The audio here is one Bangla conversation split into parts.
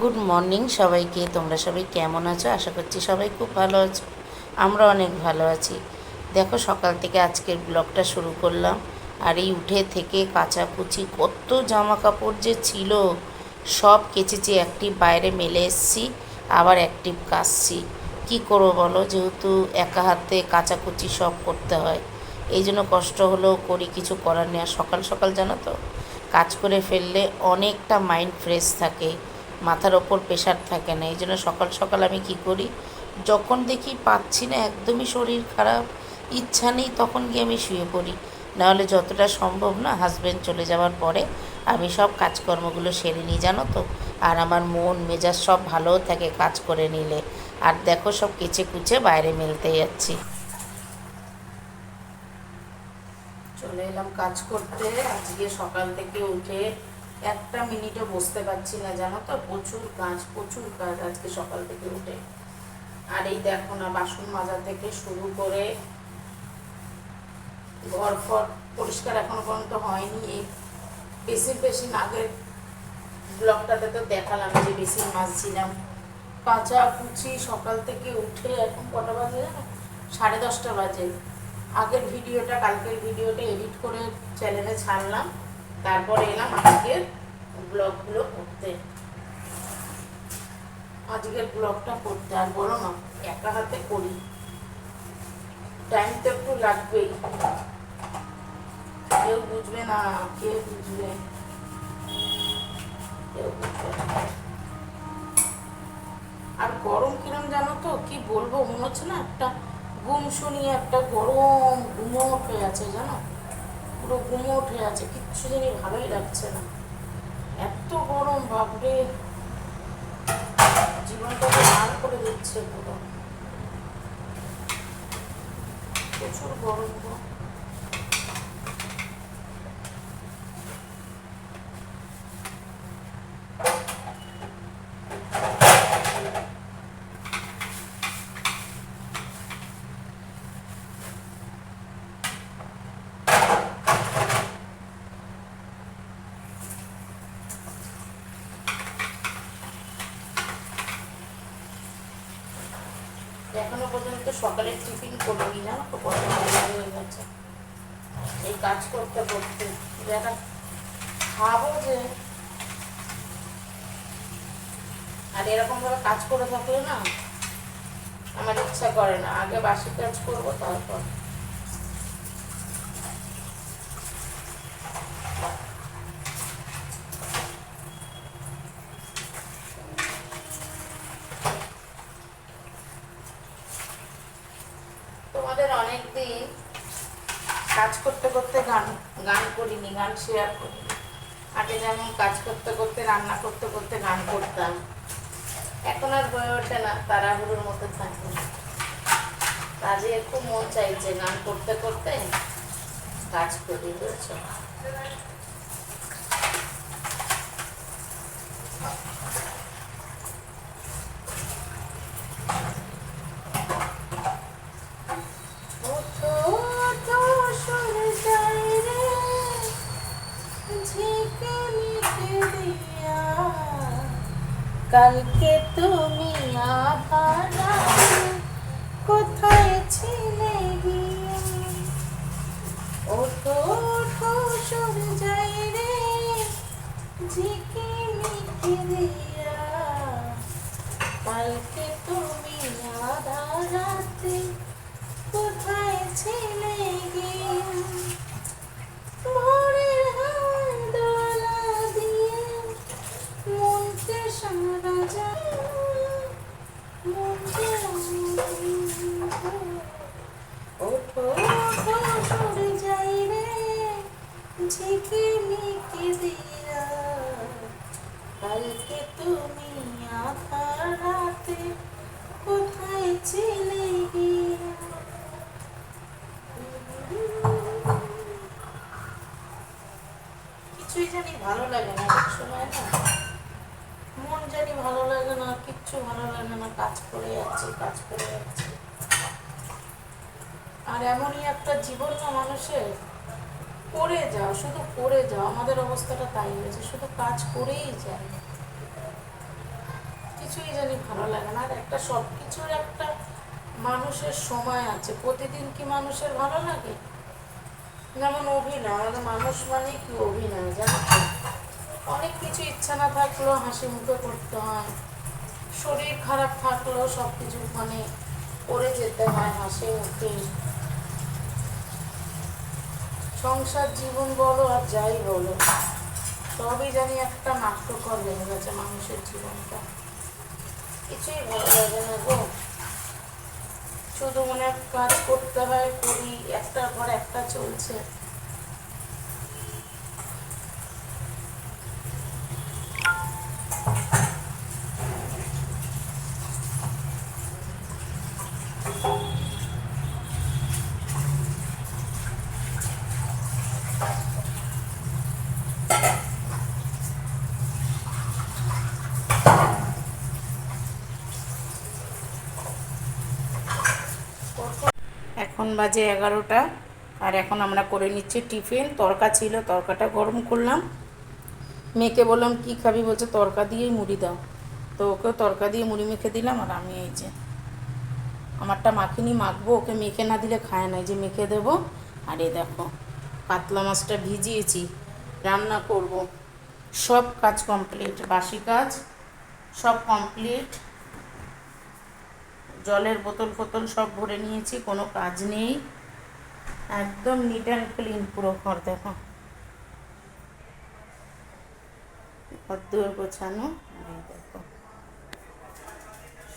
গুড মর্নিং সবাইকে। তোমরা সবাই কেমন আছো? আশা করছি সবাই খুব ভালো আছো। আমরা অনেক ভালো আছি। দেখো, সকাল থেকে আজকের ব্লগটা শুরু করলাম। আর এই উঠে থেকে কাচাকুচি কত জামা কাপড় যে ছিল, সব কেচেছি অ্যাক্টিভ বাইরে মেলে এসছি, আবার অ্যাক্টিভ কাচছি। কী করব বলো? যেহেতু একা হাতে কাচাকুচি সব করতে হয়। এই জন্য কষ্ট হলেও করি, কিছু করার নেই। আর সকাল সকাল জানো তো, কাজ করে ফেললে অনেকটা মাইন্ড ফ্রেশ থাকে। মাথার ওপর প্রেশার থাকে না। এই জন্য সকাল সকাল আমি কি করি, যখন দেখি পাচ্ছি না, একদমই শরীর খারাপ, ইচ্ছা নেই, তখন গিয়ে আমি শুয়ে পড়ি। নাহলে যতটা সম্ভব না হাজব্যান্ড চলে যাওয়ার পরে আমি সব কাজকর্মগুলো সেরে নিই, জানো তো? আর আমার মন, মেজাজ সব ভালোও থাকে কাজ করে নিলে। আর দেখো সব কেচে কুচে বাইরে মেলতে যাচ্ছি। চলে এলাম কাজ করতে। আজকে সকাল থেকে উঠে একটা মিনিটও বসতে পারছি না, জানো তো? প্রচুর কাজ প্রচুর কাজ আজকে সকাল থেকে উঠে। আর এই দেখো না, বাসন মাজা থেকে শুরু করে ঘর ফর পরিষ্কার এখনও পর্যন্ত হয়নি। এই বেশির বেশি আগের ব্লগটাতে তো দেখালাম যে বেশি মাজছিলাম। কাঁচা কুচি সকাল থেকে উঠে এখন কটা বাজে জানো? সাড়ে দশটা বাজে। আগের ভিডিওটা, কালকের ভিডিওটা এডিট করে চ্যানেলে ছাড়লাম। তারপর এলাম আজকের ব্লগগুলো করতে। আজকের ব্লগটা করতে আর বলো না, একা হাতে করি। টাইম তো একটু লাগবেই। কেউ বুঝবে না, কে বুঝবে? কেউ বুঝবে আর গরম কিরম জানো তো? কি বলব? মনে হচ্ছে না একটা ঘুম শুনিয়ে একটা গরম গুমোট হয়ে আছে, জানো? পুরো ঘুমো উঠে আছে, কিচ্ছু জানি ভালোই লাগছে না। এত গরম, বাপরে। জীবনটাকে লাল করে দিচ্ছে পুরো। প্রচুর গরম গো। পর্যন্ত সকালে টিফিন করবি না, তো কত ভালো হয়ে গেছে। এই কাজ করতে করতে দেখা খাব যে আর এরকম ভাবে কাজ করে থাকলে না, আমার ইচ্ছা করে না। আগে বাসি কাজ করব, তারপর তোমাদের অনেক দিন কাজ করতে করতে গান গান করিনি গান শেয়ার করি। আগে যেমন কাজ করতে করতে, রান্না করতে করতে গান করতাম। এখন আর হয়ে ওঠে না, তাড়াহুড়োর মতো থাকি। কাজে খুব মন চাইছে, গান করতে করতে কাজ করি, বুঝছ? কালকে তুমি কোথায় ছিলে রে দিয়া। কালকে তুমি আধা রাতে কোথায় ছিলে কিছুই জানি ভালো লাগে না না মন জানি ভালো লাগে না, কিচ্ছু ভালো লাগে না, কাজ করে যাচ্ছি, কাজ করে যাচ্ছি। আর এমনই একটা জীবন না মানুষের করে যাও, শুধু করে যাও, আমাদের অবস্থাটা তাই হয়েছে শুধু কাজ করেই যায়। কিছুই জানি ভালো লাগে না, আর একটা সব কিছুর একটা মানুষের সময় আছে, প্রতিদিন কি মানুষের ভালো লাগে? যেমন অভিনয় আমাদের মানুষ মানে কি অভিনয়, জানো? অনেক কিছু ইচ্ছা না থাকলেও হাসি মুখে করতে হয়, শরীর খারাপ থাকলেও সব কিছু মানে করে যেতে হয়, হাসি মুখে। সংসার জীবন বলো আর যাই বলো সবই জানি একটা নাট্যকর হয়ে গেছে মানুষের জীবনটা। কিছুই ভালো লাগে না গো। শুধু মনে কাজ করতে হয়, করি, একটার পর একটা চলছে। এখন বাজে এগারোটা, আর এখন আমরা করে নিচ্ছি টিফিন। তরকা ছিল, তরকাটা গরম করলাম। মেয়েকে বললাম, কি খাবি? বলছে, তরকা দিয়েই মুড়ি দাও। তো ওকেও তরকা দিয়ে মুড়ি মেখে দিলাম, আর আমি এই যে আমারটা মাখিনি, মাখবো। ওকে মেখে না দিলে খায় না যে মেখে দেবো। আর এই দেখো, পাতলা মাছটা ভিজিয়েছি, রান্না করব। সব কাজ কমপ্লিট বাসি কাজ সব কমপ্লিট জলের বোতল ফোতল সব ভরে নিয়েছি, কোনো কাজ নেই। একদম নিট অ্যান্ড ক্লিন পুরো ঘর, দেখো। ঘর গোছানো দেখো।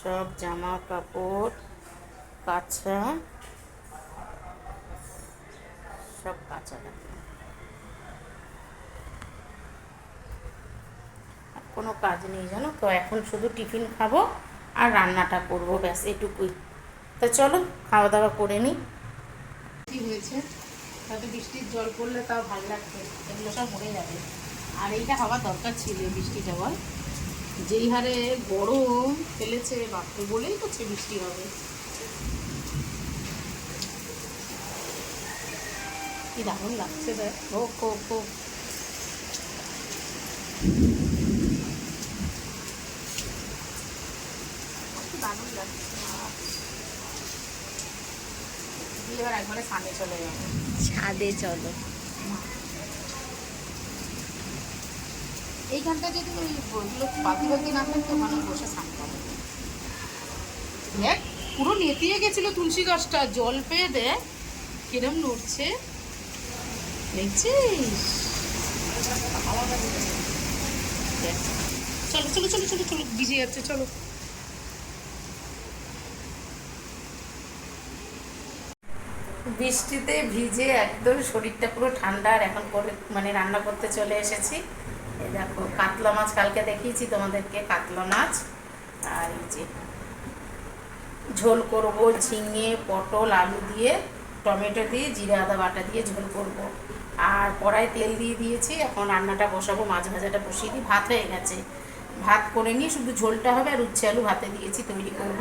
সব জামা কাপড়, কাঁচা। সব কাঁচা কোনো কাজ নেই জানো তো, এখন শুধু টিফিন খাব। আর রান্নাটা করব, ব্যাস এটুকুই। তা চলো খাওয়া দাওয়া করে নিই। কি হয়েছে? হয়তো বৃষ্টির জল পড়লে তাও ভালো লাগবে এগুলো সব মরে যাবে। আর এইটা হওয়ার দরকার ছিল বৃষ্টিটা, বল। যেই হারে গরম ফেলেছে, বাপরে, বলেই করছে বৃষ্টি হবে। কি দারুণ লাগছে, দেখ। ও খো কি দারুণ লাগছে আহ। দিয়ে এবার একবারে সামনে চলে যাবে। ছাদে চলো। এইখানটা যদি ওই ওইগুলো না থাকতো ওখানে বসে থাকতাম দেখ পুরো নেতিয়ে গেছিল তুলসী গাছটা। জল পেয়ে দেখ কিরম নড়ছে। দেখছিস? দেখ। চলো চলো চলো চলো চলো ভিজে যাচ্ছে চলো। বৃষ্টিতে ভিজে একদম শরীরটা পুরো ঠান্ডা আর এখন করে মানে রান্না করতে চলে এসেছি। দেখো, কাতলা মাছ কালকে দেখিয়েছি তোমাদেরকে, কাতলা মাছ আর এই যে ঝোল করব, ঝিঙে, পটল, আলু দিয়ে, টমেটো দিয়ে, জিরে, আদা, বাটা দিয়ে ঝোল করব। আর কড়াই তেল দিয়ে দিয়েছি, এখন রান্নাটা বসাবো, মাছ ভাজাটা বসিয়ে দিই। ভাত হয়ে গেছে। ভাত করে নিয়ে শুধু ঝোলটা হবে আর উচ্ছে আলু ভাতে দিয়েছি, তৈরি করব।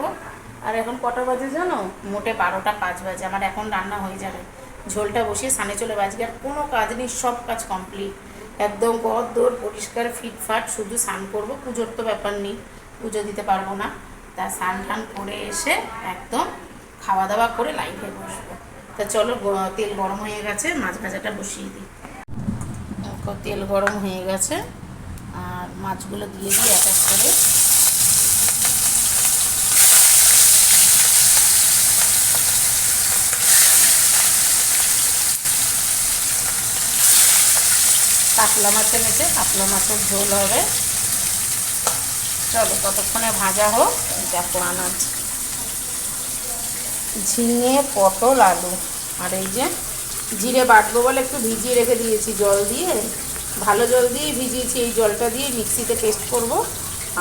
আর এখন কটা বাজে জানো? মোটে বারোটা পাঁচ বাজে, আমার এখন রান্না হয়ে যাবে। ঝোলটা বসিয়ে সানে চলে বাজবে আর কোনো কাজ নেই, সব কাজ কমপ্লিট একদম গদ দৌড় পরিষ্কার, ফিটফাট, শুধু স্নান করব, পুজোর তো ব্যাপার নেই, পুজো দিতে পারব না। তা স্নান টান করে এসে একদম খাওয়া দাওয়া করে লাইফে বসবো। তা চলো তেল গরম হয়ে গেছে, মাছ ভাজাটা বসিয়ে দিই। তেল গরম হয়ে গেছে, আর মাছগুলো দিয়ে দিই এক এক করে। কাতলা মাছ এনেছে কাতলা মাছের ঝোল হবে। চলো ততক্ষণে ভাজা হোক দেখো আনাজ ঝিঙে, পটল, আলু। আর এই যে জিরে বাটবো বলে একটু ভিজিয়ে রেখে দিয়েছি জল দিয়ে। ভালো জল দিয়ে ভিজিয়েছি, এই জলটা দিয়ে মিক্সিতে পেস্ট করব।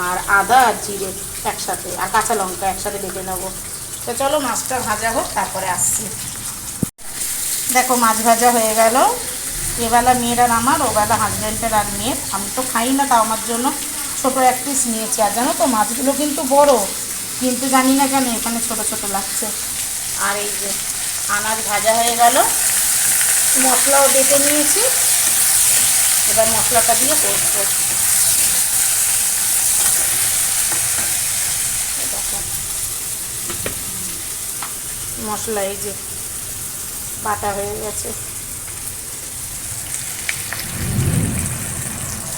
আর আদা আর জিরে একসাথে, আর কাঁচা লঙ্কা একসাথে বেটে নেব। তো চলো মাছটা ভাজা হোক, তারপরে আসছি। দেখো মাছ ভাজা হয়ে গেল। এবেলা মেয়ের আর আমার ওবেলা হাজব্যান্ডের আর মেয়ের আমি তো খাই না তাও আমার জন্য। ছোটো এক পিস নিয়েছি। আর জানো তো, মাছগুলো কিন্তু বড়। কিন্তু জানি না কেন এখানে ছোট ছোট লাগছে। আর এই যে আনাজ ভাজা হয়ে গেল। মশলাও বেটে নিয়েছি। এবার মশলাটা দিয়ে কষবো। মশলা এই যে বাটা হয়ে গেছে।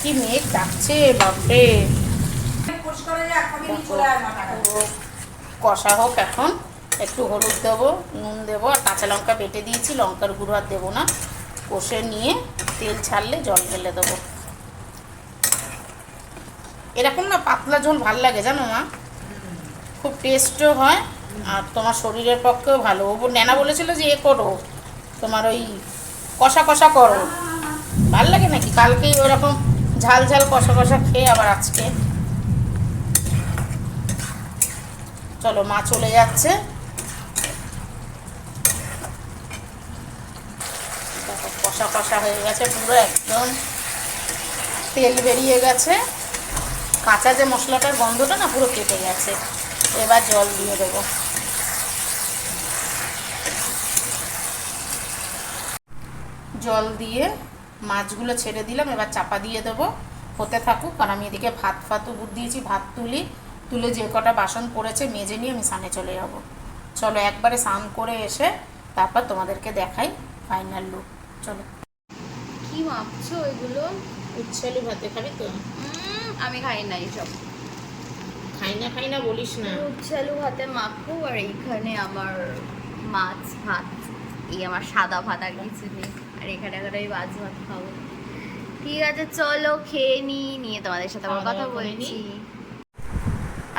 কি মেঘ ডাকছে, বাপরে। পুরো কষা হোক এখন, একটু হলুদ দেবো, নুন দেবো, আর কাঁচা লঙ্কা বেটে দিয়েছি, লঙ্কার গুঁড়ো আর দেবো না। কষে নিয়ে তেল ছাড়লে জল ঢেলে দেবো। এরকম না পাতলা ঝোল ভালো লাগে, জানো মা? খুব টেস্টও হয়, আর তোমার শরীরের পক্ষেও ভালো। ও নেনা বলেছিল যে, এ করো, তোমার ওই কষা কষা করো। ভালো লাগে নাকি? কালকেই ওরকম ঝাল ঝাল কষা কষা খেয়ে আবার আজকে চলো মা চলে যাচ্ছে। কষা কষা হয়ে গেছে পুরো একদম। তেল বেরিয়ে গেছে। কাঁচা যে মশলাটার গন্ধটা না পুরো কেটে গেছে। এবার জল দিয়ে দেবো। জল দিয়ে মাছগুলো ছেড়ে দিলাম এবার চাপা দিয়ে দেবো। হতে থাকুক কারণ আমি এদিকে ভাত ফাত উপর দিয়েছি ভাত তুলি তুলে যে কটা বাসন পড়েছে মেজে নিয়ে আমি সানে চলে যাব। চলো একবারে স্নান করে এসে তারপর তোমাদেরকে দেখাই ফাইনাল লুক চলো। কি মাপছো এগুলো? উচ্ছালু ভাতে খাবি তো? আমি খাই না এইসব খাই না খাই না বলিস না। উচ্ছালু ভাতে মাখো আর এইখানে আমার মাছ ভাত এই আমার সাদা ভাত আর কিছু নেই আর এখানে এখন আমি মাছ ভাত খাব। ঠিক আছে চলো খেয়ে নি নিয়ে তোমাদের সাথে খাওয়া কথা বলছি।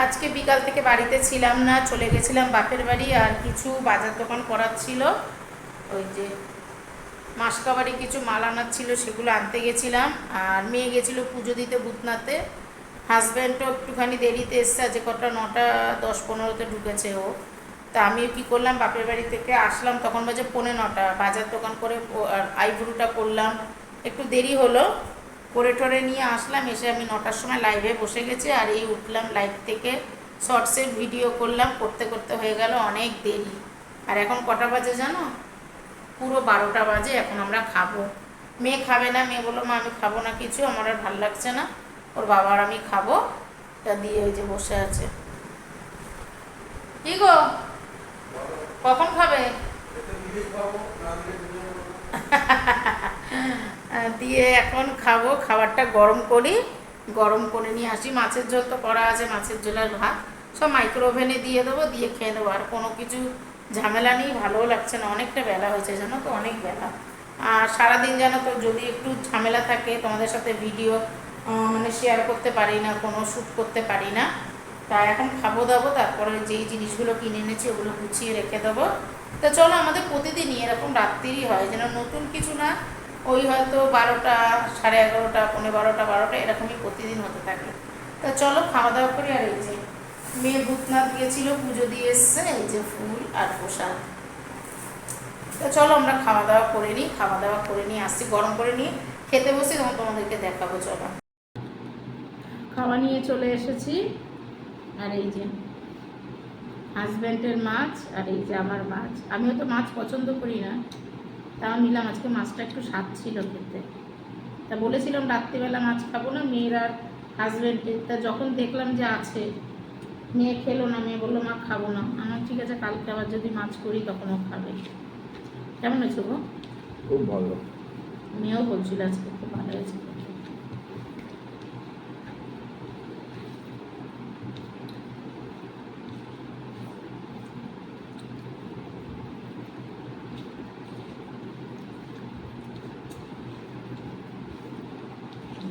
আজকে বিকাল থেকে বাড়িতে ছিলাম না চলে গেছিলাম বাপের বাড়ি আর কিছু বাজার দোকান করার ছিল। ওই যে মাসকাবাড়ি কিছু মাল আনার ছিল সেগুলো আনতে গেছিলাম। আর মেয়ে গেছিল পুজো দিতে ভূতনাথে হাজব্যান্ডও একটুখানি দেরিতে এসছে আজ কটা নটা দশ পনেরোতে ঢুকেছে ও। তা আমি কি করলাম, বাপের বাড়ি থেকে আসলাম, তখন বাজে পৌনে নটা। বাজার দোকান করে আইব্রুটা করলাম। একটু দেরি হলো, করে টরে নিয়ে আসলাম, এসে আমি নটার সময় লাইভে বসে গেছি, আর এই উঠলাম লাইভ থেকে। শর্টসের ভিডিও করলাম, করতে করতে হয়ে গেল অনেক দেরি। আর এখন কটা বাজে জানো? পুরো বারোটা বাজে, এখন আমরা খাব। মেয়ে খাবে না, মেয়ে বলল, মা, আমি খাব না কিছু, আমার আর ভালো লাগছে না। ওর বাবার আমি খাব। তা দিয়ে ওই যে বসে আছে। কি গো? কখন খাবে? দিয়ে এখন খাব, খাবারটা গরম করি, গরম করে নিয়ে আসি। মাছের ঝোল তো করা আছে, মাছের ঝোল আর ভাত। সব মাইক্রো ওভেনে দিয়ে দেবো, দিয়ে খেয়ে দেবো আর কোনো কিছু ঝামেলা নেই, ভালোও লাগছে না। অনেকটা বেলা হয়েছে, জানো তো? অনেক বেলা। আর সারাদিন জানো তো, যদি একটু ঝামেলা থাকে, তোমাদের সাথে ভিডিও মানে শেয়ার করতে পারি না, কোনো শ্যুট করতে পারি না। তা এখন খাব দাবো, তারপরে যেই জিনিসগুলো কিনে এনেছি ওগুলো গুছিয়ে রেখে দেবো। তা চলো আমাদের প্রতিদিনই এরকম রাত্রিরই হয়, যেন নতুন কিছু না ওই হয়তো বারোটা, সাড়ে এগারোটা পনেরো বারোটা বারোটা এরকমই প্রতিদিন হতে থাকে। তা চলো খাওয়া দাওয়া করি আর এই যে মেয়ে ভূতনাথ গিয়েছিল, পুজো দিয়ে এসছে, এই যে ফুল আর প্রসাদ। তো চলো আমরা খাওয়া দাওয়া করে নিই, খাওয়া দাওয়া করে নিয়ে আসছি, গরম করে নিয়ে খেতে বসে তখন তোমাদেরকে দেখাবো, চলো। খাওয়া নিয়ে চলে এসেছি। আর এই যে হাজব্যান্ডের মাছ আর এই যে আমার মাছ। আমিও তো মাছ পছন্দ করি না। তাও নিলাম আজকে মাছটা একটু স্বাদ ছিল খেতে। তা বলেছিলাম রাত্রিবেলা মাছ খাব না মেয়ের আর হাজব্যান্ডের তা যখন দেখলাম যে আছে মেয়ে খেলো না মেয়ে বলল মা খাব না। আমার ঠিক আছে কালকে আবার যদি মাছ করি তখনও খাবে। কেমন হয়েছে গো? খুব ভালো। মেয়েও বলছিল আজকে খুব ভালো হয়েছে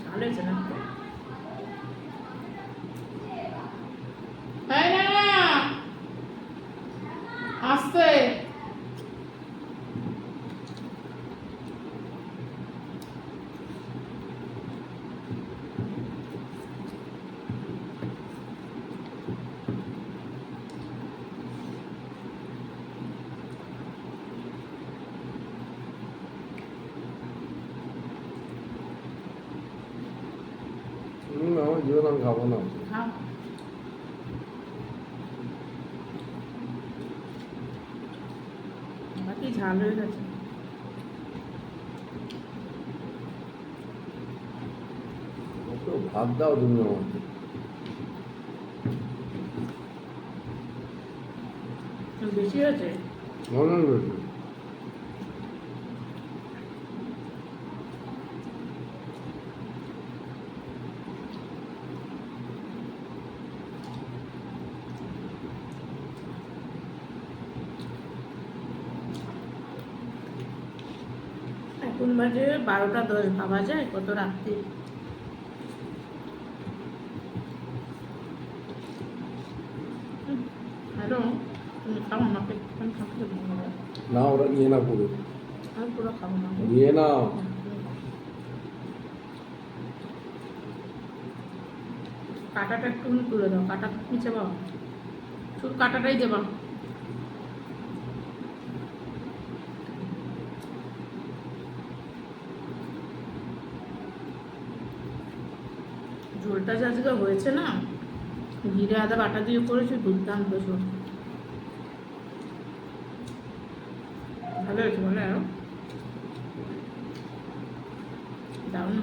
ভালো হয়েছে না এই না না। আস্তে হুম আমার জীবন আমি খাব না খাও বাকি ঝাল হয়ে গেছে একটু ভাত দাও তুমি আমাকে বেশি হয়েছে অনেক বেশি এখন বাজে বারোটা দশ ভাবা যায় কত রাত্রি? হ্যালো তুমি খাও না আমি খাতে ভালো লাগে। না ওরা নিয়ে না পুরো। আমি পুরো খাব না। নিয়ে না কাটাটা একটু তুলে দাও কাটা নিচে পাও শুধু কাটাটাই দেবা। আজকে হয়েছে না? জিরে আদা বাটা দিয়ে করেছি দুর্দান্ত ঝোল ভালো হয়েছে বলে আরও? দারুণ।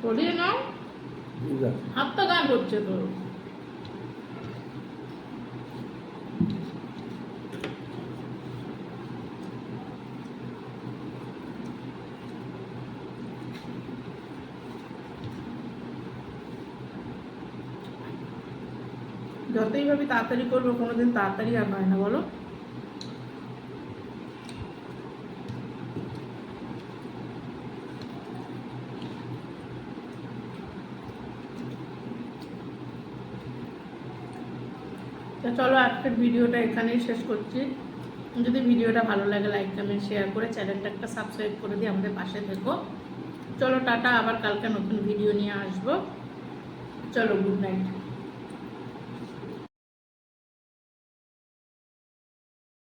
সরিয়ে নাও। হাতটা গান করছে তোর। যতই ভাবি তাড়াতাড়ি করব, কোনোদিন তাড়াতাড়ি আর হয় না, বলো। তো চলো আজকের ভিডিওটা এখানেই শেষ করছি। যদি ভিডিওটা ভালো লাগে লাইক কমেন্ট শেয়ার করে চ্যানেলটা একটা সাবস্ক্রাইব করে দিয়ে আমাদের পাশে থেকো। চলো টাটা, আবার কালকে নতুন ভিডিও নিয়ে আসব। চলো গুড নাইট